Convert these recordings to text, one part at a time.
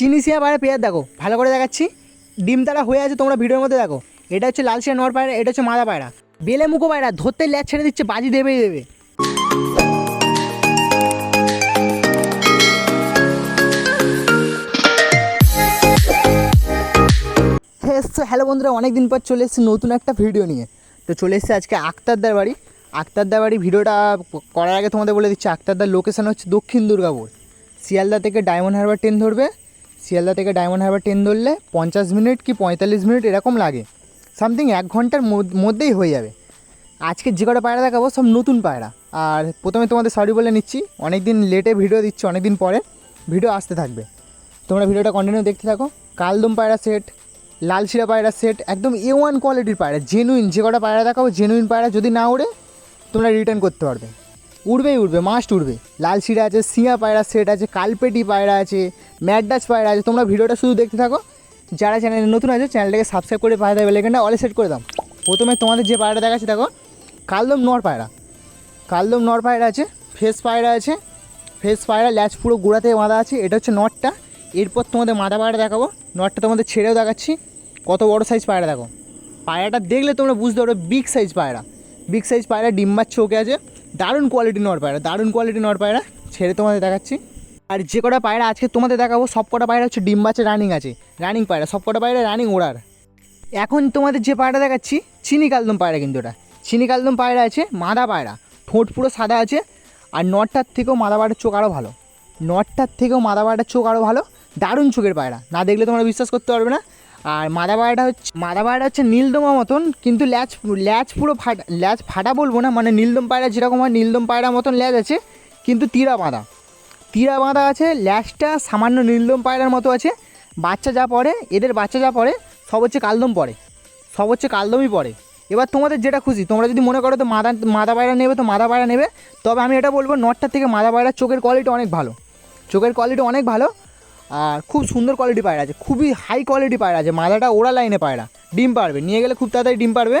চিনি সিয়া পায়রা পেয়ার দেখো, ভালো করে দেখাচ্ছি। ডিম তারা হয়ে আছে তোমরা ভিডিওর মধ্যে দেখো। এটা হচ্ছে লাল সিয়া নর পায়রা, এটা হচ্ছে মাদা পায়রা। বেলে মুখো পায়রা, ধরতে ল্যাচ ছেড়ে দিচ্ছে, বাজি দেবেই দেবে। হ্যাঁ হ্যালো বন্ধুরা অনেক দিন পর চলে এসেছি নতুন একটা ভিডিও নিয়ে। তো চলে এসেছি আজকে আক্তারদার বাড়ি। আক্তারদার বাড়ি ভিডিওটা করার আগে তোমাদের বলে দিচ্ছি, আক্তারদার লোকেশান হচ্ছে দক্ষিণ দুর্গাপুর। শিয়ালদা থেকে ডায়মন্ড হারবার ট্রেন ধরবে। শিয়ালদা থেকে ডায়মন্ড হারবার ট্রেন ধরলে পঞ্চাশ মিনিট কি পঁয়তাল্লিশ মিনিট এরকম লাগে। সামথিং এক ঘণ্টার মধ্যেই হয়ে যাবে। আজকে যে কটা পায়রা দেখাবো, সব নতুন পায়রা। আর প্রথমে তোমাদের সরি বলে নিচ্ছি অনেক দিন লেটে ভিডিও দিচ্ছি অনেক দিন পরে ভিডিও আসতে থাকবে। তোমরা ভিডিওটা কন্টিনিউ দেখতে থাকো। কালদম পায়রা সেট লাল শিরা পায়রা সেট একদম এ ওয়ান কোয়ালিটির পায়রা। জেনুইন যে কটা পায়রা দেখাবো জেনুইন পায়রা যদি না ওড়ে, তোমরা রিটার্ন করতে পারবে। উড়বেই উড়বে মাস্ট উড়বে। লাল শিরা আছে সিয়া পায়রা সেট আছে, কালপেটি পায়রা আছে ম্যাডাস পায়রা আছে। তোমরা ভিডিওটা শুধু দেখতে থাকো। যারা চ্যানেলে নতুন আছে চ্যানেলটাকে সাবস্ক্রাইব করে পায়রা দেবে লেখানটা অলে সেট করে দাও। প্রথমে তোমাদের যে পায়রা দেখাচ্ছে, দেখো, কালদম নর পায়রা। কালদম নর পায়রা আছে ফেস পায়রা আছে ফেস পায়রা ল্যাচ পুরো গোড়াতে বাঁধা আছে, এটা হচ্ছে নটটা এরপর তোমাদের মাথা পায়রা দেখাবো। নটটা তোমাদের ছেড়েও দেখাচ্ছি। কত বড় সাইজ পায়রা, দেখো। পায়রাটা দেখলে তোমরা বুঝতে পারো বিগ সাইজ পায়রা। বিগ সাইজ পায়রা ডিম্বার চোখে আছে। দারুণ কোয়ালিটি নর পায়রা, দারুণ কোয়ালিটি নর পায়রা, ছেড়ে তোমাদের দেখাচ্ছি। আর যে কটা পায়রা আজকে তোমাদের দেখাবো, সব কটা পায়রা হচ্ছে ডিম বাচ্চা রানিং আছে রানিং পায়রা, সব কটা পায়রা রানিং ওড়ার। এখন তোমাদের যে পায়রা দেখাচ্ছি, চিনি কালদম পায়রা কিন্তু ওটা। চিনি কালদম পায়রা আছে, মাদা পায়রা, ঠোঁট পুরো সাদা আছে, আর নটটার থেকেও মাদা পায়রার চোখ আরও ভালো। নটটার থেকেও মাদা পায়রার চোখ আরও ভালো, দারুণ চোখের পায়রা, না দেখলে তোমরা বিশ্বাস করতে পারবে না। আর মাদা পায়রাটা হচ্ছে মাদা পায়রা হচ্ছে নীলদমা মতন, কিন্তু ল্যাচ ল্যাচ পুরো ফাটা, ল্যাচ ফাটা বলব না মানে নীলদম পায়রা যেরকম হয় নীলদম পায়রা মতন ল্যাচ আছে, কিন্তু তীরা বাঁধা। তীরা বাঁধা আছে, ল্যাচটা সামান্য নীলদম পায়রার মতো আছে, বাচ্চা যা পড়ে, এদের বাচ্চা যা পড়ে, সব হচ্ছে কালদম পড়ে, সব হচ্ছে কালদমই পড়ে। এবার তোমাদের যেটা খুশি, তোমরা যদি মনে করো তো মাদা মাদা পায়রা নেবে তো মাদা পায়রা নেবে, তবে আমি এটা বলব নটটার থেকে মাদা পায়রার চোখের কোয়ালিটি অনেক ভালো। চোখের কোয়ালিটি অনেক ভালো আর খুব সুন্দর কোয়ালিটি পায়রা আছে, খুবই হাই কোয়ালিটি পায়রা আছে মাদাটা ওড়া লাইনে পায়রা, ডিম পারবে, নিয়ে গেলে খুব তাড়াতাড়ি ডিম পারবে।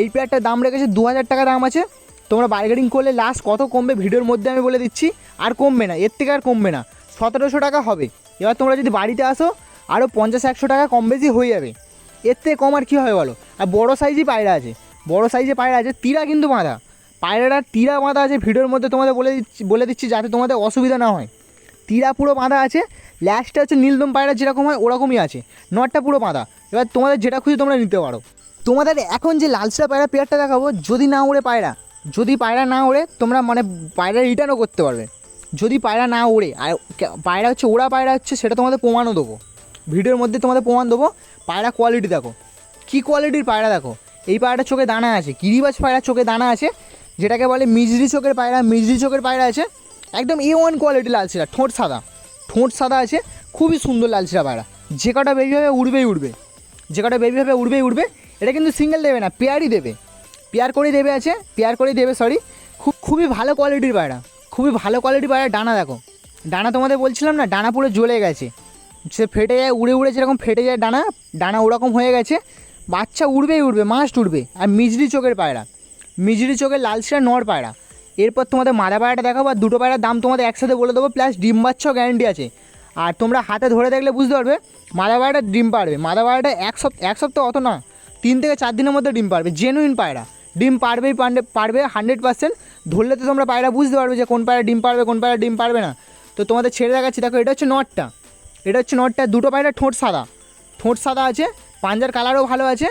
এই পেয়ারটার দাম রেখেছে দু হাজার টাকা দাম আছে, তোমরা বার্গেনিং করলে লাস্ট কত কমবে ভিডিওর মধ্যে আমি বলে দিচ্ছি, আর কমবে না, এর থেকে আর কমবে না, সতেরোশো টাকা হবে। এবার তোমরা যদি বাড়িতে আসো আরও পঞ্চাশ একশো টাকা কম বেশি হয়ে যাবে। এর থেকে কম আর কী হবে বলো? আর বড়ো সাইজই পায়রা আছে, বড়ো সাইজে পায়রা আছে, তীরা কিন্তু বাঁধা। পায়রাটার তীরা বাঁধা আছে, ভিডিওর মধ্যে তোমাদের বলে দিচ্ছি বলে দিচ্ছি যাতে তোমাদের অসুবিধা না হয়। তীরা পুরো বাঁধা আছে ল্যাশটা হচ্ছে নীলদম পায়রা যেরকম হয় ওরকমই আছে। নটটা পুরো বাঁধা। এবার তোমাদের যেটা খুশি তোমরা নিতে পারো। তোমাদের এখন যে লালসা পায়রা পেয়ারটা দেখাবো, যদি না ওড়ে পায়রা, যদি পায়রা না ওড়ে, তোমরা মানে পায়রা রিটার্নও করতে পারবে। যদি পায়রা না ওড়ে, আর পায়রা হচ্ছে, ওড়া পায়রা হচ্ছে, সেটা তোমাদের প্রমাণও দেবো। ভিডিওর মধ্যে তোমাদের প্রমাণ দেবো। পায়রা কোয়ালিটি দেখো। কী কোয়ালিটির পায়রা দেখো? এই পায়রাটার চোখে দানা আছে। কিরিবাজ পায়রার চোখে দানা আছে, যেটাকে বলে মিজরি চোখের পায়রা। মিজরি চোখের পায়রা আছে। একদম এ ওয়ান কোয়ালিটি লালচিরা ঠোঁট সাদা। ঠোঁট সাদা আছে, খুবই সুন্দর লালচিরা পায়রা। যে কটা বেবি হবে উড়বেই উড়বে। যে কটা বেবি হবে উড়বেই উড়বে। এটা কিন্তু সিঙ্গেল দেবে না পেয়ারই দেবে। পেয়ার করেই দেবে আছে পেয়ার করেই দেবে সরি খুব, খুবই ভালো কোয়ালিটির পায়রা। খুবই ভালো কোয়ালিটির পায়রা, ডানা দেখো। ডানা তোমাদের বলছিলাম না, ডানা পুরো জ্বলে গেছে। সে ফেটে যায়, উড়ে উড়ে যেরকম ফেটে যায় ডানা ডানা ওরকম হয়ে গেছে। বাচ্চা উড়বেই উড়বে মাস্ট উড়বে। আর মিজরি চোখের পায়রা, মিজরি চোখের লালসিরা নর পায়রা। এরপর তোমাদের মাদা পায়রাটা দেখাবো আর দুটো পায়রার দাম তোমাদের একসাথে বলে দেবো প্লাস ডিম বাচ্চাও গ্যারেন্টি আছে। আর তোমরা হাতে ধরে দেখলে বুঝতে পারবে, মাদা পায়রাটা ডিম পারবে মাদা পায়রাটা এক সপ্তাহ এক সপ্তাহ অত না তিন থেকে চার দিনের মধ্যে ডিম পারবে জেনুইন পায়রা। ডিম পারবেই পারবে পারবে হান্ড্রেড পার্সেন্ট ধরলে তো তোমরা পায়রা বুঝতে পারবে যে কোন পায়রা ডিম পারবে কোন পায়রা ডিম পারবে না। তো তোমাদের ছেড়ে দেখাচ্ছি, দেখো এটা হচ্ছে নটটা। এটা হচ্ছে নটটা, দুটো পায়রা ঠোঁট সাদা। ঠোঁট সাদা আছে, পাঞ্জার কালারও ভালো আছে।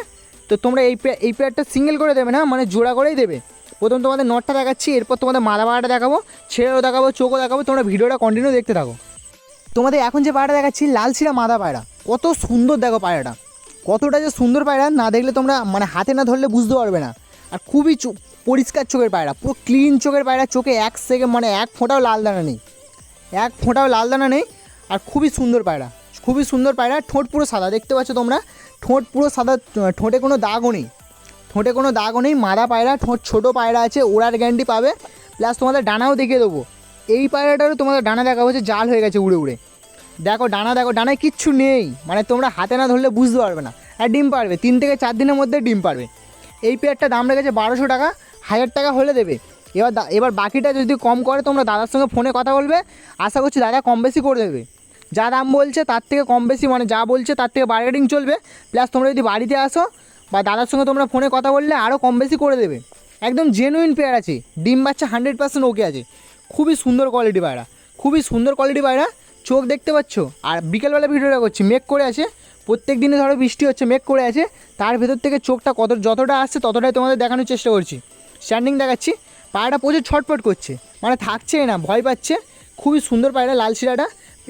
তো তোমরা এই এই পেয়ারটা সিঙ্গেল করে দেবে না মানে জোড়া করেই দেবে। প্রথম তোমাদের নটটা দেখাচ্ছি, এরপর তোমাদের মালা পাড়াটা দেখাবো ছেড়েও দেখাবো, চোখও দেখাবো, তোমরা ভিডিওটা কন্টিনিউ দেখতে থাকো। তোমাদের এখন যে পায়রা দেখাচ্ছি, লাল ছিঁড়া মাদা পায়রা। কত সুন্দর দেখো পায়রাটা। কতটা যে সুন্দর পায়রা, না দেখলে তোমরা মানে হাতে না ধরলে বুঝতে পারবে না। আর খুবই পরিষ্কার চোখের পায়রা, পুরো ক্লিন চোখের পায়রা, চোখে এক সেকেন্ড মানে এক ফোঁটাও লাল দানা নেই। এক ফোঁটাও লাল দানা নেই, আর খুবই সুন্দর পায়রা। খুবই সুন্দর পায়রা, ঠোঁট পুরো সাদা, দেখতে পাচ্ছ তোমরা? ঠোঁট পুরো সাদা, ঠোঁটে কোনো দাগও নেই। ঠোঁটে কোনো দাগও নেই মাদা পায়রা, ঠোঁট ছোটো পায়রা আছে, ওড়ার গ্যারান্টি পাবে। প্লাস তোমাদের ডানাও দেখিয়ে দেবো। এই পায়রাটারও তোমাদের ডানা দেখা হচ্ছে জাল হয়ে গেছে উড়ে উড়ে। দেখো, ডানা, দেখো, ডানায় কিচ্ছু নেই। মানে তোমরা হাতে না ধরলে বুঝতে পারবে না। আর ডিম পারবে, তিন থেকে চার দিনের মধ্যে ডিম পারবে। এই পেয়ারটা দাম রেখেছে বারোশো টাকা, হাজার টাকা হলে দেবে। এবার এবার বাকিটা যদি কম করে, তোমরা দাদার সঙ্গে ফোনে কথা বলবে। আশা করছি দাদা কম বেশি করে দেবে। যা দাম বলছে, তার থেকে কম বেশি মানে যা বলছে, তার থেকে বার্গেটিং চলবে। প্লাস তোমরা যদি বাড়িতে আসো বা দাদার সঙ্গে তোমরা ফোনে কথা বললে আরও কম বেশি করে দেবে। একদম জেনুইন পেয়ার আছে। ডিম বাচ্চা হান্ড্রেড পার্সেন্ট ওকে আছে। খুবই সুন্দর কোয়ালিটি পায়রা। খুবই সুন্দর কোয়ালিটি পায়রা। চোখ দেখতে পাচ্ছ? আর বিকেলবেলা ভিডিওটা করছি। মেঘ করে আছে। প্রত্যেক দিনে ধরো বৃষ্টি হচ্ছে, মেঘ করে আছে। তার ভেতর থেকে চোখটা কত যতটা আসছে, ততটাই তোমাদের দেখানোর চেষ্টা করছি। স্ট্যান্ডিং দেখাচ্ছি। পায়রাটা প্রচুর ছটফট করছে। মানে থাকছেই না, ভয় পাচ্ছে। খুবই সুন্দর পায়রা, লাল শিরাটা।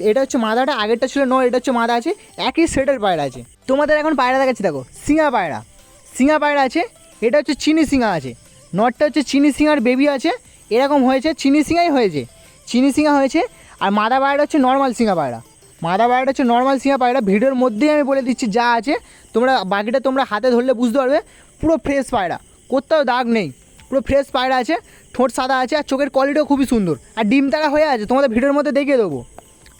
এটা হচ্ছে মাদাটা, আগেরটা ছিল নয়, এটা হচ্ছে মাদা আছে। একই সেটের পায়রা আছে। তোমাদের এখন পায়রা দেখাচ্ছি, দেখো। সিঙা পায়রা। সিঙা পায়রা আছে, এটা হচ্ছে চিনি সিঙা আছে। নটটা হচ্ছে চিনি সিঙার বেবি আছে, এরকম হয়েছে, চিনি সিঙাই হয়েছে। চিনি সিঙা হয়েছে, আর মাদা পায়রা হচ্ছে নর্মাল সিঙা পায়রা। মাদা পায়রাটা হচ্ছে নর্মাল সিঙা পায়রা, ভিডিওর মধ্যেই আমি বলে দিচ্ছি যা আছে, তোমরা বাকিটা তোমরা হাতে ধরলে বুঝতে পারবে, পুরো ফ্রেশ পায়রা, কোথাও দাগ নেই, পুরো ফ্রেশ পায়রা আছে, ঠোঁট সাদা আছে, আর চোখের কোয়ালিটিও খুবই সুন্দর। আর ডিম তারা হয়ে আছে, তোমাদের ভিডিওর মধ্যে দেখিয়ে দেবো।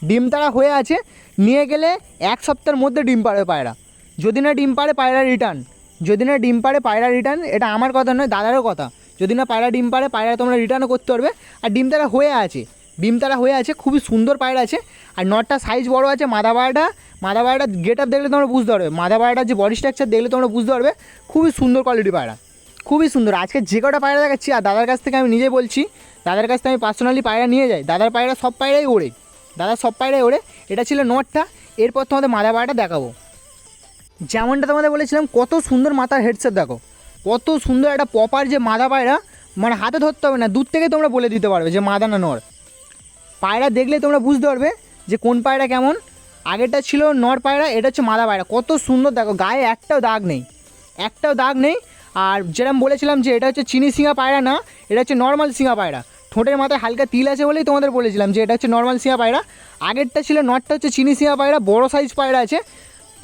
ডিম তারা হয়ে আছে, নিয়ে গেলে এক সপ্তাহের মধ্যে ডিম পাড়ে পায়রা। যদি না ডিম পাড়ে পায়রা রিটার্ন যদি না ডিম পাড়ে, পায়রা রিটার্ন এটা আমার কথা নয়, দাদারও কথা। যদি না পায়রা ডিম পাড়ে, পায়রা তোমরা রিটার্নও করতে পারবে। আর ডিম তারা হয়ে আছে। ডিম তারা হয়ে আছে, খুবই সুন্দর পায়রা আছে। আর নটটা সাইজ বড় আছে, মাদা পায়রাটা, মাদা গেট আপ দেখলে তোমরা বুঝতে পারবে। মাদা যে বডি স্ট্রাকচার দেখলে তোমরা বুঝতে পারবে, খুবই সুন্দর কোয়ালিটি পায়রা। খুবই সুন্দর। আজকে যে কটা পায়রা দেখাচ্ছি, আর দাদার কাছ থেকে আমি নিজে বলছি, দাদার কাছ থেকে আমি পার্সোনালি পায়রা নিয়ে যাই। দাদার পায়রা সব পায়রাই ওড়ে। দাদা সব পায়রাই ওড়ে। এটা ছিল নটটা এরপর তোমাদের মাদা পায়রাটা দেখাবো। যেমনটা তোমাদের বলেছিলাম, কত সুন্দর মাথার হেডসেট দেখো। কত সুন্দর একটা পপার যে মাদা পায়রা মানে হাতে ধরতে হবে না, দূর থেকে তোমরা বলে দিতে পারবে যে মাদা না নর। পায়রা দেখলে তোমরা বুঝতে পারবে যে কোন পায়রা কেমন। আগেরটা ছিল নর পায়রা, এটা হচ্ছে মাদা পায়রা। কত সুন্দর দেখো, গায়ে একটাও দাগ নেই, একটাও দাগ নেই। আর যেরকম বলেছিলাম যে এটা হচ্ছে চিনি সিঙা পায়রা না, এটা হচ্ছে নর্মাল সিঙা পায়রা। ঠোঁটের মাথায় হালকা তিল আছে বলেই তোমাদের বলেছিলাম যে এটা হচ্ছে নর্মাল সিঙা পায়রা। আগেরটা ছিল নটটা হচ্ছে চিনি সিঙা পায়রা, বড় সাইজ পায়রা আছে।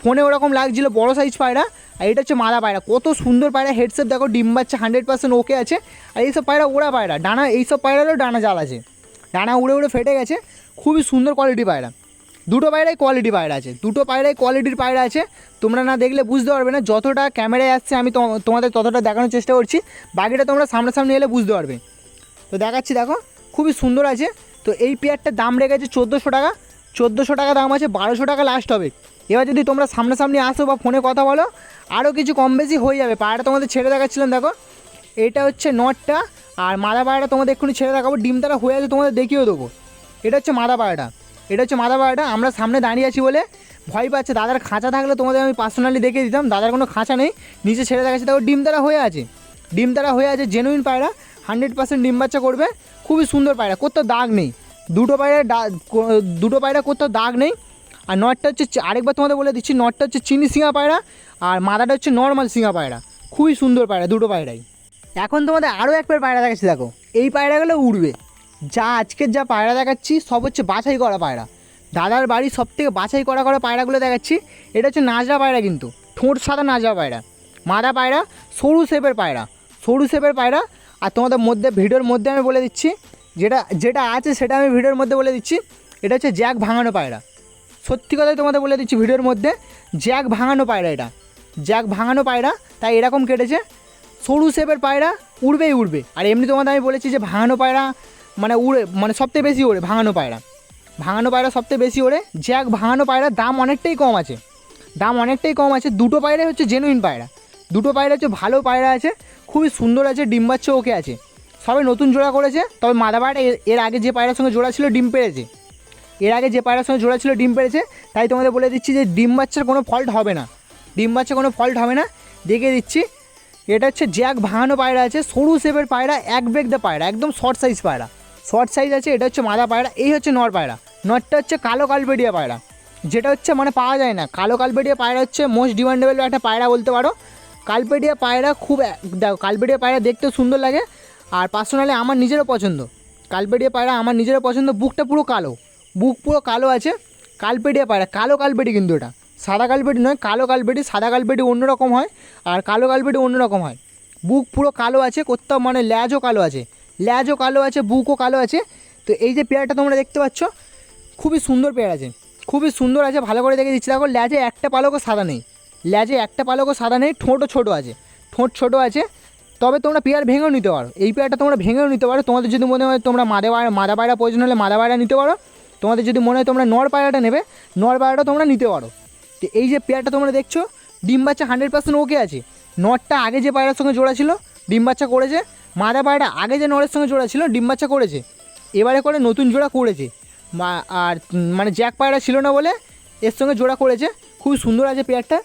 ফোনে ওরকম লাগছিল বড় সাইজ পায়রা, আর এটা হচ্ছে মাদা পায়রা। কত সুন্দর পায়রা হেডসেপ দেখো, ডিম বাচ্চা হান্ড্রেড পার্সেন্ট ওকে আছে। আর এইসব পায়রা ওড়া পায়রা, ডানা, এইসব পায়রারও ডানা জাল আছে। ডানা উড়ে উড়ে ফেটে গেছে, খুবই সুন্দর কোয়ালিটি পায়রা। দুটো পায়রাই কোয়ালিটি পায়রা আছে, দুটো পায়রাই কোয়ালিটির পায়রা আছে। তোমরা না দেখলে বুঝতে পারবে না, যতটা ক্যামেরায় আসছে, আমি তোমাদের ততটা দেখানোর চেষ্টা করছি। বাকিটা তোমরা সামনাসামনি এলে বুঝতে পারবে। তো দেখাচ্ছি, দেখো, খুবই সুন্দর আছে। তো এই পেয়ারটার দাম রেখেছে চোদ্দোশো টাকা। চোদ্দোশো টাকা দাম আছে, বারোশো টাকা লাস্ট হবে। এবার যদি তোমরা সামনাসামনি আসো বা ফোনে কথা বলো আরও কিছু কম বেশি হয়ে যাবে। পায়রাটা তোমাদের ছেড়ে দেখাচ্ছিলাম, দেখো। এটা হচ্ছে নটটা, আর মাদা পায়রাটা তোমাদের এক্ষুনি ছেড়ে দেখাবো। ডিম তারা হয়ে আছে তোমাদের দেখিয়েও দেবো। এটা হচ্ছে মাদা পায়রাটা এটা হচ্ছে মাদা পায়রাটা আমরা সামনে দাঁড়িয়ে আছি বলে ভয় পাচ্ছে। দাদার খাঁচা থাকলে তোমাদের আমি পার্সোনালি দেখিয়ে দিতাম। দাদার কোনো খাঁচা নেই। নিচে ছেড়ে দেখাচ্ছি। দেখো ডিম তারা হয়ে আছে। ডিম তারা হয়ে আছে জেনুইন পায়রা। হান্ড্রেড পার্সেন্ট ডিম বাচ্চা করবে। খুবই সুন্দর পায়রা। কোথাও দাগ নেই। দুটো পায়রা দুটো পায়রা কোথাও দাগ নেই। আর নটটা হচ্ছে আরেকবার তোমাদের বলে দিচ্ছি, নটটা হচ্ছে চিনি সিঙা পায়রা, আর মাদাটা হচ্ছে নর্মাল সিঙা পায়রা। খুবই সুন্দর পায়রা, দুটো পায়রাই। এখন তোমাদের আরও এক পেয়ার পায়রা দেখাচ্ছি, দেখো। এই পায়রাগুলো উড়বে। যা আজকের যা পায়রা দেখাচ্ছি, সব হচ্ছে বাছাই করা পায়রা। দাদার বাড়ি সব থেকে বাছাই করা করা পায়রাগুলো দেখাচ্ছি, এটা হচ্ছে নাজরা পায়রা কিন্তু। ঠোঁট সাদা নাজরা পায়রা। মাদা পায়রা, সরু শেপের পায়রা। সরু শেপের পায়রা। আর তোমাদের মধ্যে, ভিডিওর মধ্যে আমি বলে দিচ্ছি যেটা যেটা আছে সেটা আমি ভিডিওর মধ্যে বলে দিচ্ছি। এটা হচ্ছে জ্যাক ভাঙানো পায়রা। সত্যি কথাই তোমাদের বলে দিচ্ছি ভিডিওর মধ্যে, জ্যাক ভাঙানো পায়রা এটা। জ্যাক ভাঙানো পায়রা, তাই এরকম কেটেছে। সরু শেপের পায়রা, উড়বেই উড়বে। আর এমনি তোমাদের আমি বলেছি যে ভাঙানো পায়রা মানে উড়ে মানে সবথেকে বেশি ওড়ে ভাঙানো পায়রা। ভাঙানো পায়রা সবথেকে বেশি ওড়ে। জ্যাক ভাঙানো পায়রার দাম অনেকটাই কম আছে। দাম অনেকটাই কম আছে। দুটো পায়রাই হচ্ছে জেনুইন পায়রা। দুটো পায়রা হচ্ছে ভালো পায়রা আছে। খুবই সুন্দর আছে ডিম বাচ্চা ওকে আছে। সবাই নতুন জোড়া করেছে, তবে মাদা পায়রা এর- আগে যে পায়রার সঙ্গে জোড়া ছিল ডিম পেড়েছে এর আগে যে পায়রার সঙ্গে জোড়া ছিল ডিম পেড়েছে তাই তোমাদের বলে দিচ্ছি যে ডিম বাচ্চার কোনো ফল্ট হবে না। ডিম বাচ্চা কোনো ফল্ট হবে না। দেখিয়ে দিচ্ছি, এটা হচ্ছে জ্যাক ভাঙানো পায়রা আছে, সরু শেপের পায়রা, এক বেগ দা পায়রা, একদম শর্ট সাইজ পায়রা। শর্ট সাইজ আছে, এটা হচ্ছে মাদা পায়রা, এই হচ্ছে নর পায়রা। নরটা হচ্ছে কালো কালবেডিয়া পায়রা। যেটা হচ্ছে মানে পাওয়া যায় না। কালো কালবেডিয়া পায়রা হচ্ছে মোস্ট ডিমান্ডেবল একটা পায়রা বলতে পারো। কালপেডিয়া পায়রা খুব, দেখো কালপেডিয়া পায়রা দেখতে সুন্দর লাগে আর পার্সোনালি আমার নিজেরও পছন্দ। কালপেডিয়া পায়রা আমার নিজেরও পছন্দ, বুকটা পুরো কালো। বুক পুরো কালো আছে কালপেডিয়া পায়রা, কালো কালপেটি কিন্তু এটা। সাদা কালপেটি নয়, কালো কালপেটি সাদা কালপেটি অন্যরকম হয়, আর কালো কালপেটি অন্যরকম হয়। বুক পুরো কালো আছে, কোথাও মানে ল্যাজও কালো আছে। ল্যাজও কালো আছে, বুকও কালো আছে। তো এই যে পেয়ারটা তোমরা দেখতে পাচ্ছ, খুবই সুন্দর পেয়ার আছে। খুবই সুন্দর আছে, ভালো করে দেখে দিচ্ছি। দেখো, ল্যাজে একটা পালকও সাদা নেই। ল্যাজে একটা পালকও সাদা নেই, ঠোঁটও ছোটো আছে। ঠোঁট ছোটো আছে তবে তোমরা পেয়ার ভেঙেও নিতে পারো। এই পেয়ারটা তোমরা ভেঙেও নিতে পারো। তোমাদের যদি মনে হয় তোমরা মাদা বাড়া মাদা বাড়া প্রয়োজন হলে মাদা বাড়া নিতে পারো। তোমাদের যদি মনে হয় তোমরা নর পায়রাটা নেবে, নর পায়রাটা তোমরা নিতে পারো। তো এই যে পেয়ারটা তোমরা দেখছ, ডিম বাচ্চা হান্ড্রেড পার্সেন্ট ওকে আছে। নরটা আগে যে পায়রার সঙ্গে জোড়া ছিল, ডিম বাচ্চা করেছে। মাদা পায়রাটা আগে যে নরের সঙ্গে জোড়া ছিল, ডিম বাচ্চা করেছে। এবারে করে নতুন জোড়া করেছে। আর মানে জ্যাক পায়রা ছিল না বলে এর সঙ্গে জোড়া করেছে। খুব সুন্দর আছে পেয়ারটা।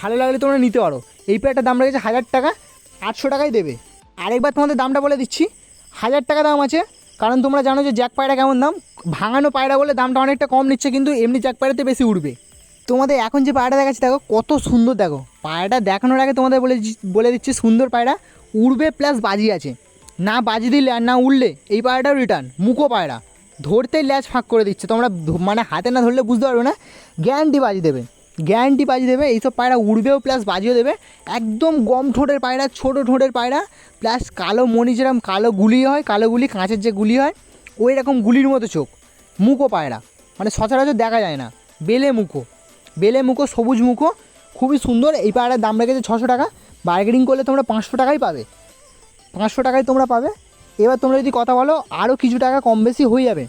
ভালো লাগলে তোমরা নিতে পারো। এই পেয়ারটার দাম রেখেছে হাজার টাকা। আটশো টাকাই দেবে। আরেকবার তোমাদের দামটা বলে দিচ্ছি। হাজার টাকা দাম আছে। কারণ তোমরা জানো যে জ্যাক পায়রা কেমন দাম? ভাঙানো পায়রা বলে দামটা অনেকটা কম নিচ্ছে, কিন্তু এমনি জ্যাক পায়রাতে বেশি উঠবে তোমাদের এখন যে পায়রাটা দেখাচ্ছি, দেখো, কত সুন্দর দেখো। পায়রাটা দেখানোর আগে তোমাদের বলে বলে দিচ্ছি, সুন্দর পায়রা। উড়বে প্লাস বাজি আছে। না বাজি দিলে আর না উড়লে এই পায়রাটাও রিটার্ন মুখো পায়রা। ধরতেই ল্যাচ ফাঁক করে দিচ্ছে। তোমরা মানে হাতে না ধরলে বুঝতে পারবে না। গ্যারান্টি বাজি দেবে। গ্যারান্টি বাজি দেবে, এইসব পায়রা উড়বেও প্লাস বাজিও দেবে। একদম গম ঠোঁটের পায়রা, ছোটো ঠোঁটের পায়রা প্লাস কালো মণি যেরকম কালো গুলি হয়, কালো গুলি, কাঁচের যে গুলি হয়, ওই রকম গুলির মতো চোখ। মুখো পায়রা মানে সচরাচর দেখা যায় না। বেলে মুখো বেলে মুখো, সবুজ মুখো, খুবই সুন্দর। এই পায়রার দাম রেখেছে ছশো টাকা। বার্গেনিং করলে তোমরা পাঁচশো টাকাই পাবে। পাঁচশো টাকায় তোমরা পাবে। এবার তোমরা যদি কথা বলো আরও কিছু টাকা কম বেশি হয়ে যাবে।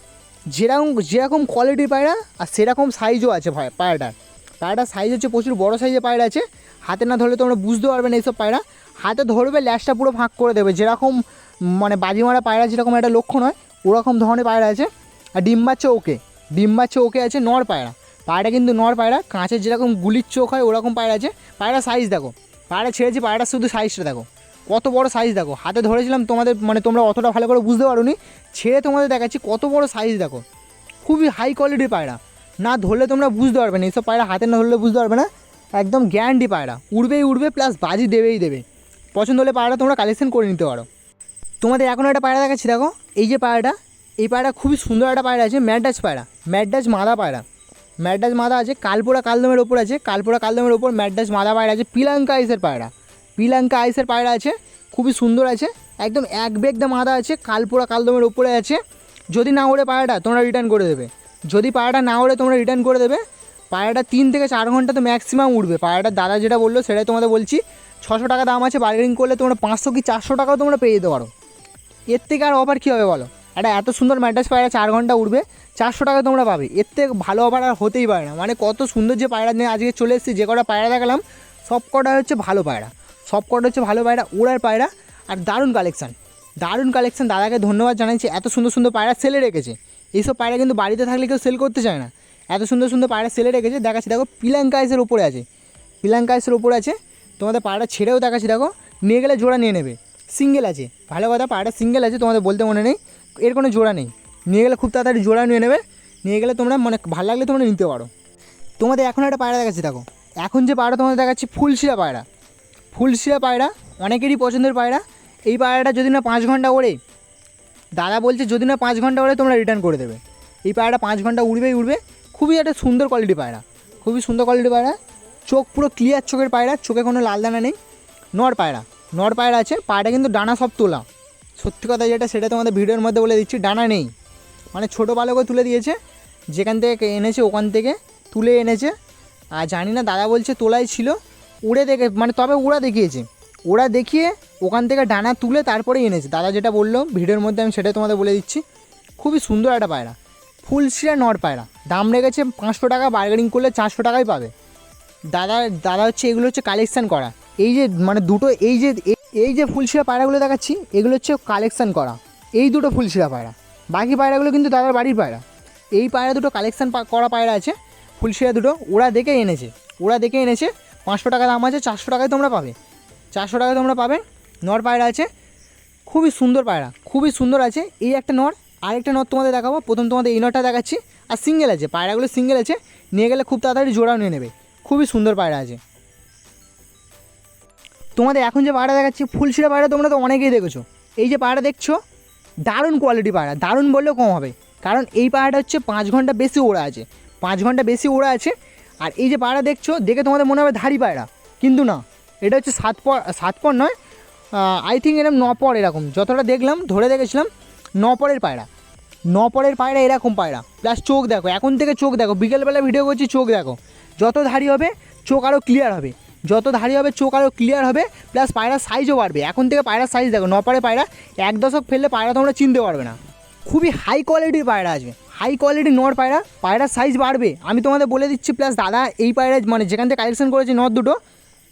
যেরকম যেরকম কোয়ালিটির পায়রা, আর সেরকম সাইজও আছে পায়রাটার। পায়রাটার সাইজ হচ্ছে প্রচুর, বড় সাইজের পায়রা আছে। হাতে না ধরলে তোমরা বুঝতে পারবে না এইসব পায়রা। হাতে ধরবে ল্যাসটা পুরো ফাঁক করে দেবে। যেরকম মানে বাজি মারা পায়রা যেরকম একটা লক্ষণ হয় ওরকম ধরনের পায়রা আছে। আর ডিম বাচ্চা ওকে ডিম বাচ্চা ওকে আছে নর পায়রা। পায়রা কিন্তু নর পায়রা, কাঁচের যেরকম গুলির চোখ হয় ওরকম পায়রা আছে। পায়রা সাইজ দেখো, পায়রা ছেড়েছি, পায়রার শুধু সাইজটা দেখো। কত বড় সাইজ দেখো। হাতে ধরেছিলাম তোমাদের মানে তোমরা অতটা ভালো করে বুঝতে পারোনি। ছেড়ে তোমাদের দেখাচ্ছি কত বড় সাইজ দেখো। খুবই হাই কোয়ালিটির পায়রা। না ধরলে তোমরা বুঝতে পারবে না। এইসব পায়রা হাতে না ধরলে বুঝতে পারবে না। একদম গ্যারান্টি পায়রা। উড়বেই উড়বে প্লাস বাজি দেবেই দেবে। পছন্দ হলে পায়রা তোমরা কালেকশন করে নিতে পারো। তোমাদের এখন একটা পায়রা দেখাচ্ছি, দেখো। এই যে পায়রাটা, এই পায়রা খুবই সুন্দর একটা পায়রা আছে ম্যাডাস পায়রা। ম্যাডাস মাদা পায়রা। ম্যাডাস মাদা আছে, কালপোড়া কালদমের ওপর আছে, কালপোড়া কালদমের ওপর ম্যাডাস মাদা পায়রা আছে, পিলাঙ্কা আইসের পায়রা। পিলাঙ্কা আইসের পায়রা আছে, খুবই সুন্দর আছে, একদম এক বেগদা মাদা আছে, কালপোড়া কালদমের ওপরে আছে। যদি না ওড়ে পায়রাটা, তোমরা রিটার্ন করে দেবে। যদি পায়রাটা না ওড়ে, তোমরা রিটার্ন করে দেবে। পায়রাটা তিন থেকে চার ঘণ্টা তো ম্যাক্সিমাম উঠবে পায়রাটার দাদা যেটা বলল, সেটাই তোমাদের বলছি। ছশো টাকা দাম আছে বার্গেনিং করলে তোমরা পাঁচশো কি চারশো টাকাও তোমরা পেয়ে যেতে পারো। এর থেকে আর অফার কী হবে বলো? একটা এত সুন্দর ম্যাট্রাস পায়রা চার ঘণ্টা উঠবে চারশো টাকা তোমরা পাবে। এর থেকে ভালো অফার আর হতেই পারে না। মানে কত সুন্দর যে পায়রা নিয়ে আজকে চলে এসেছি, যে কটা পায়রা দেখালাম, সব কটা হচ্ছে ভালো পায়রা। সব কটা হচ্ছে ভালো পায়রা, ওড়ার পায়রা, আর দারুণ কালেকশান দারুণ কালেকশান দাদাকে ধন্যবাদ জানাচ্ছি এত সুন্দর সুন্দর পায়রা সেলে রেখেছে। এইসব পায়রা কিন্তু বাড়িতে থাকলে কেউ সেল করতে চায় না। এত সুন্দর সুন্দর পায়রা সেলে রেখেছে। দেখাচ্ছি, দেখো পিলাঙ্কাইসের ওপরে আছে। পিলাঙ্কাইসের ওপরে আছে। তোমাদের পায়রা ছেড়েও দেখাচ্ছি, দেখো, নিয়ে গেলে জোড়া নিয়ে নেবে। সিঙ্গেল আছে। ভালো কথা, পায়রা সিঙ্গেল আছে, তোমাদের বলতে মনে নেই। এর কোনো জোড়া নেই। নিয়ে গেলে খুব তাড়াতাড়ি জোড়া নিয়ে নেবে। নিয়ে গেলে তোমরা মানে ভালো লাগলে তোমরা নিতে পারো। তোমাদের এখন একটা পায়রা দেখাচ্ছি, দেখো। এখন যে পায়রা তোমাদের দেখাচ্ছি ফুলশিরা পায়রা। ফুলশিরা পায়রা, অনেকেরই পছন্দের পায়রা। এই পায়রাটা যদি না পাঁচ ঘণ্টা ওড়ে দাদা বলছে, যদি না পাঁচ ঘণ্টা ওড়ে তোমরা রিটার্ন করে দেবে। এই পায়রাটা পাঁচ ঘণ্টা উড়বেই উড়বে। খুবই একটা সুন্দর কোয়ালিটি পায়রা। খুবই সুন্দর কোয়ালিটি পায়রা। চোখ পুরো ক্লিয়ার চোখের পায়রা, চোখে কোনো লাল দানা নেই। নর পায়রা নর পায়রা আছে। পায়রা কিন্তু ডানা সব তোলা। সত্যি কথা যেটা, সেটা তোমাদের ভিডিওর মধ্যে বলে দিচ্ছি, ডানা নেই। মানে ছোটো বালকও তুলে দিয়েছে। যেখান থেকে এনেছে, ওখান থেকে তুলে এনেছে। আর জানি না, দাদা বলছে তোলাই ছিল। উড়ে দেখে মানে তবে উড়া দেখিয়েছে। ওরা দেখিয়ে ওখান থেকে ডানা তুলে তারপরে এনেছে। দাদা যেটা বলল, ভিডিওর মধ্যে আমি সেটাই তোমাদের বলে দিচ্ছি। খুবই সুন্দর একটা পায়রা। ফুলশিরা নর পায়রা। দাম রেখেছে পাঁচশো টাকা বার্গেনিং করলে চারশো টাকাই পাবে। দাদা দাদা হচ্ছে, এগুলো হচ্ছে কালেকশান করা। এই যে মানে দুটো, এই যে, এই- যে ফুলশিরা পায়রাগুলো দেখাচ্ছি, এগুলো হচ্ছে কালেকশান করা। এই দুটো ফুলশিরা পায়রা। বাকি পায়রাগুলো কিন্তু দাদার বাড়ির পায়রা। এই পায়রা দুটো কালেকশান করা পায়রা আছে। ফুলশিরা দুটো, ওরা দেখে এনেছে। ওরা দেখে এনেছে, পাঁচশো টাকা দাম আছে, চারশো টাকায় তোমরা পাবে। চারশো টাকায় তোমরা পাবে। নর পায়রা আছে। খুবই সুন্দর পায়রা, খুবই সুন্দর আছে। এই একটা নর, আরেকটা নর তোমাদের দেখাবো। প্রথম তোমাদের এই নরটা দেখাচ্ছি। আর সিঙ্গেল আছে, পায়রাগুলো সিঙ্গেল আছে। নিয়ে গেলে খুব তাড়াতাড়ি জোড়াও নিয়ে নেবে। খুবই সুন্দর পায়রা আছে। তোমাদের এখন যে পায়রা দেখাচ্ছি, ফুলশিরা পায়রা তোমরা তো অনেকেই দেখেছ। এই যে পায়রা দেখছ, দারুণ কোয়ালিটি পায়রা। দারুণ বললেও কম হবে। কারণ এই পায়রাটা হচ্ছে পাঁচ ঘণ্টা বেশি ওড়া আছে। পাঁচ ঘণ্টা বেশি ওড়া আছে। আর এই যে পায়রা দেখছ, দেখে তোমাদের মনে হবে ধাড়ি পায়রা। কিন্তু না এটা হচ্ছে সাত পর সাত পর নয় আই থিঙ্ক এরকম ন পর এরকম। যতটা দেখলাম, ধরে দেখেছিলাম, ন পরের পায়রা। ন পরের পায়রা এরকম পায়রা। প্লাস চোখ দেখো, এখন থেকে চোখ দেখো। বিকেলবেলা ভিডিও করছি, চোখ দেখো। যত ধাড়ি হবে, চোখ আরও ক্লিয়ার হবে। যত ধাড়ি হবে, চোখ আরও ক্লিয়ার হবে প্লাস পায়রার সাইজও বাড়বে। এখন থেকে পায়রার সাইজ দেখো নপারে পায়রা, এক দশক ফেললে পায়রা তোমরা চিনতে পারবে না। খুবই হাই কোয়ালিটির পায়রা আসবে হাই কোয়ালিটি নর পায়রা, পায়রার সাইজ বাড়বে। আমি তোমাদের বলে দিচ্ছি প্লাস দাদা এই পায়রা মানে যেখান থেকে কালেকশন করেছে নর দুটো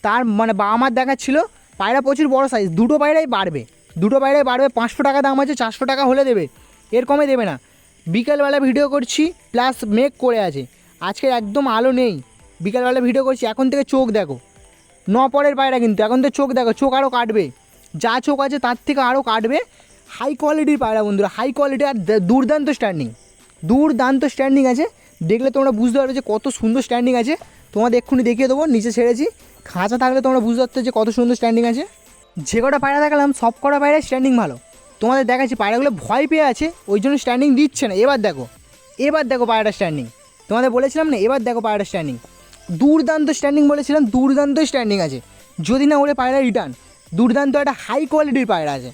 তার মানে বাবা মার দেখাচ্ছিল পায়রা প্রচুর বড় সাইজ দুটো পায়রাই বাড়বে। দুটো পায়রাই বাড়বে, পাঁচশো টাকা দাম আছে, চারশো টাকা হলে দেবে। এর কমে দেবে না। বিকালবেলা ভিডিও করছি প্লাস মেঘ করে আছে। আজকে একদম আলো নেই। বিকালবেলা ভিডিও করছি, এখন থেকে চোখ দেখো। ন পরের পায়রা কিন্তু, এখন তো চোখ দেখো, চোখ আরও কাটবে। যা চোখ আছে তার থেকে আরও কাটবে। হাই কোয়ালিটির পায়রা বন্ধুরা হাই কোয়ালিটি আর দুর্দান্ত স্ট্যান্ডিং দুর্দান্ত স্ট্যান্ডিং আছে। দেখলে তোমরা বুঝতে পারবে যে কত সুন্দর স্ট্যান্ডিং আছে। তোমাদের এক্ষুনি দেখিয়ে দেবো, নিচে ছেড়েছি। খাঁচা থাকলে তোমরা বুঝতে পারতো যে কত সুন্দর স্ট্যান্ডিং আছে। যে কটা পায়রা দেখালাম, সব কটা পায়রা স্ট্যান্ডিং ভালো। তোমাদের দেখাচ্ছি, পায়রাগুলো ভয় পেয়ে আছে, ওই জন্য স্ট্যান্ডিং দিচ্ছে না। এবার দেখো এবার দেখো পায়রাটা স্ট্যান্ডিং তোমাদের বলেছিলাম না, এবার দেখো পায়রাটা স্ট্যান্ডিং দুর্দান্ত স্ট্যান্ডিং বলেছিলাম, দুর্দান্ত স্ট্যান্ডিং আছে। যদি না ওরে পায়রা রিটার্ন দুর্দান্ত একটা হাই কোয়ালিটির পায়রা আছে।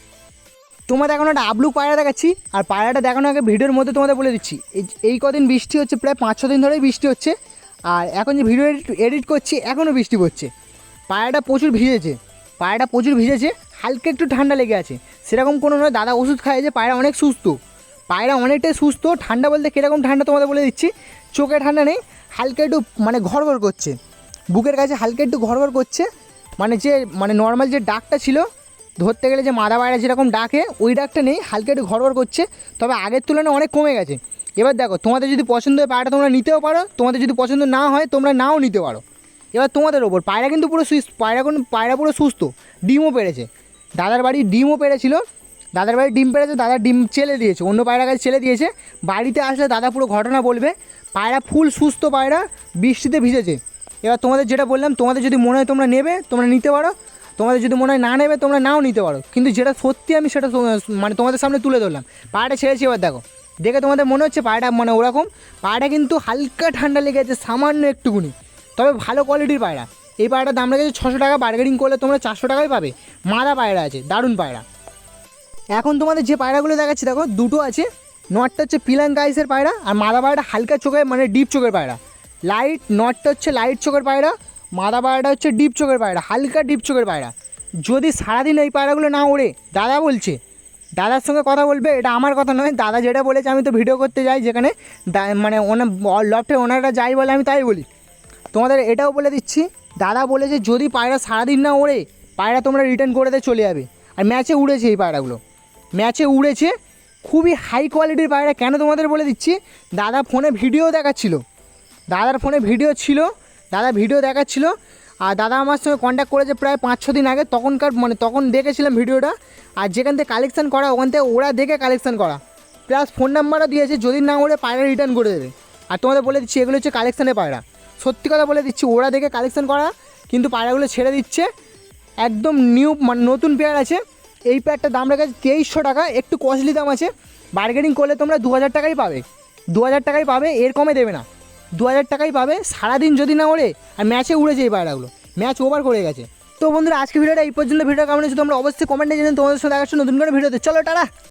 তোমাদের এখন একটা আবলুক পায়রা দেখাচ্ছি, আর পায়রাটা দেখানো আগে ভিডিওর মধ্যে তোমাদের বলে দিচ্ছি। এই কদিন বৃষ্টি হচ্ছে, প্রায় পাঁচ ছ দিন ধরেই বৃষ্টি হচ্ছে। আর এখন যে ভিডিও এডিট এডিট করছি এখনও বৃষ্টি পড়ছে। পায়রাটা প্রচুর ভিজেছে। পায়রাটা প্রচুর ভিজেছে, হালকা একটু ঠান্ডা লেগে আছে। সেরকম কোনো নয় দাদা ওষুধ খাইয়েছে পায়রা অনেক সুস্থ। পায়রা অনেকটাই সুস্থ, ঠান্ডা বলতে কীরকম ঠান্ডা তোমাদের বলে দিচ্ছি, চোখে ঠান্ডা নেই, হালকা একটু মানে ঘরঘর করছে। বুকের কাছে হালকা একটু ঘরঘর করছে। মানে যে মানে নর্মাল যে ডাকটা ছিল, ধরতে গেলে যে মাদা পায়রা যেরকম ডাকে, ওই ডাকটা নেই, হালকা একটু ঘরঘর করছে। তবে আগের তুলনায় অনেক কমে গেছে। এবার দেখো, তোমাদের যদি পছন্দ হয় পায়রাটা তোমরা নিতেও পারো, তোমাদের যদি পছন্দ না হয় তোমরা নাও নিতে পারো। এবার তোমাদের ওপর, পায়রা কিন্তু পুরো সুস্থ পায়রা কোন, পায়রা পুরো সুস্থ, ডিমও পেরেছে। দাদার বাড়ি ডিমও পেরেছিল, দাদার বাড়ি ডিম পেরেছে দাদা ডিম চেলে দিয়েছে, অন্য পায়রা কাছে ছেলে দিয়েছে। বাড়িতে আসলে দাদা পুরো ঘটনা বলবে, পায়রা ফুল সুস্থ পায়রা, বৃষ্টিতে ভিজেছে। এবার তোমাদের যেটা বললাম, তোমাদের যদি মনে হয় তোমরা নেবে, তোমরা নিতে পারো। তোমাদের যদি মনে হয় না নেবে, তোমরা নাও নিতে পারো। কিন্তু যেটা সত্যি আমি সেটা মানে তোমাদের সামনে তুলে ধরলাম। পায়রাটা ছেড়েছি এবার দেখো। দেখে তোমাদের মনে হচ্ছে পায়রাটা মানে ওরকম। পায়রাটা কিন্তু হালকা ঠান্ডা লেগে আছে, সামান্য একটুকুনি। তবে ভালো কোয়ালিটির পায়রা। এই পায়রাটার দাম লেগেছে ছশো টাকা বার্গেনিং করলে তোমরা চারশো টাকায় পাবে। মাদা পায়রা আছে, দারুণ পায়রা। এখন তোমাদের যে পায়রাগুলো দেখাচ্ছি, দেখো, দুটো আছে। নটটা হচ্ছে পিলাং গাইসের পায়রা, আর মাদা পায়রাটা হালকা চোখের মানে ডিপ চোখের পায়রা। লাইট নটটা হচ্ছে লাইট চোখের পায়রা, মাদা পায়রাটা হচ্ছে ডিপ চোখের পায়রা, হালকা ডিপ চোখের পায়রা। যদি সারাদিন এই পায়রাগুলো না ওড়ে, দাদা বলছে দাদার সঙ্গে কথা বলবে, এটা আমার কথা নয়, দাদা যেটা বলেছে আমি তো ভিডিও করতে যাই যেখানে মানে ওনার লফটে ওনারা যাই বলে আমি তাই বলি। তোমাদের এটাও বলে দিচ্ছি, দাদা বলেছে যদি পায়রা সারাদিন না ওড়ে, পায়রা তোমরা রিটার্ন করে দিয়ে চলে যাবে। আর ম্যাচে উড়েছে এই পায়রাগুলো। ম্যাচে উড়েছে, খুবই হাই কোয়ালিটির পায়রা, কেন তোমাদের বলে দিচ্ছি? দাদা ফোনে ভিডিও দেখাচ্ছিল। দাদার ফোনে ভিডিও ছিল, দাদা ভিডিও দেখাচ্ছিল আর দাদা আমার সঙ্গে কন্ট্যাক্ট করেছে প্রায় পাঁচ ছ দিন আগে, তখনকার মানে তখন দেখেছিলাম ভিডিওটা, আর যেখান থেকে কালেকশান করা, ওখান থেকে ওরা দেখে কালেকশান করা। প্লাস ফোন নাম্বারও দিয়েছে, যদি না ওরে পায়রা রিটার্ন করে দেবে। আর তোমাদের বলে দিচ্ছি, এগুলো হচ্ছে কালেকশানের পায়রা। সত্যি কথা বলে দিচ্ছি, ওরা দেখে কালেকশান করা, কিন্তু পায়রাগুলো ছেড়ে দিচ্ছে। একদম নিউ মানে নতুন পেয়ার আছে। এই পেয়ারটার দাম রেখেছে তেইশশো টাকা, একটু কস্টলি দাম আছে। বার্গেনিং করলে তোমরা দু হাজার টাকাই পাবে। দু হাজার টাকাই পাবে, এর কমে দেবে না। দু হাজার টাকাই পাবে সারাদিন যদি না ওড়ে, আর ম্যাচে উড়েছে এই পায়রাগুলো ম্যাচ ওভার করে গেছে। তো বন্ধুরা, আজকে ভিডিওটা এই পর্যন্ত। ভিডিও কেমন হয়েছে তোমরা অবশ্যই কমেন্টে জানেন তোমাদের সাথে দেখাচ্ছ নতুন করে ভিডিওতে। চলো, টাটা!